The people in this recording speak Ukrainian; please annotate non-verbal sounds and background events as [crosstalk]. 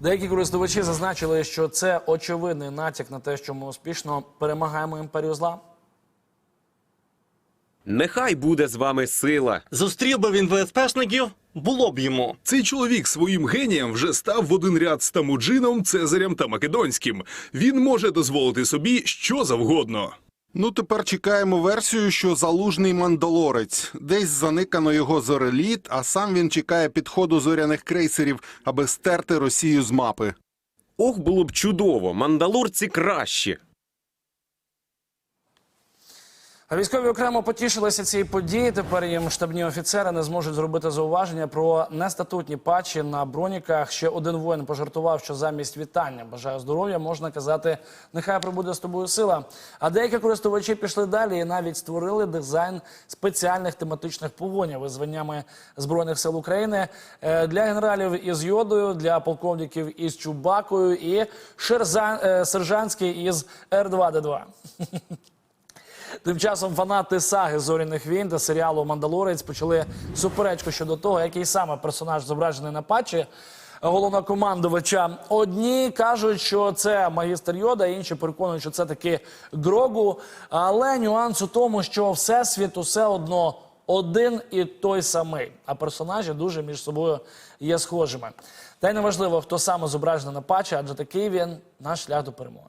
Деякі користувачі зазначили, що це очевидний натяк на те, що ми успішно перемагаємо імперію зла. Нехай буде з вами сила. Зустрів би він ВСПшників, було б йому. Цей чоловік своїм генієм вже став в один ряд з Тамуджином, Цезарем та Македонським. Він може дозволити собі що завгодно. Ну, тепер чекаємо версію, що залужний мандалорець. Десь заникано його зореліт, а сам він чекає підходу зоряних крейсерів, аби стерти Росію з мапи. Ох, було б чудово, мандалорці кращі. А Військові окремо потішилися цієї події. Тепер їм штабні офіцери не зможуть зробити зауваження про нестатутні патчі на броніках. Ще один воїн пожартував, що замість вітання бажаю здоров'я можна казати, нехай прибуде з тобою сила. А деякі користувачі пішли далі і навіть створили дизайн спеціальних тематичних погонів із званнями збройних сил України е, для генералів із йодою, для полковників із чубакою і шерзан, е, сержантський із Р2Д2. [laughs] Тим часом фанати саги зоряних війн та серіалу Мандалорець почали суперечку щодо того, який саме персонаж зображений на патчі головнокомандувача. Одні кажуть, що це магістр Йода, інші переконують, що це таки Грогу. Але нюанс у тому, що всесвіт усе одно один і той самий, а персонажі дуже між собою є схожими. Та й неважливо, хто саме зображений на патчі, адже такий він наш шлях до перемоги.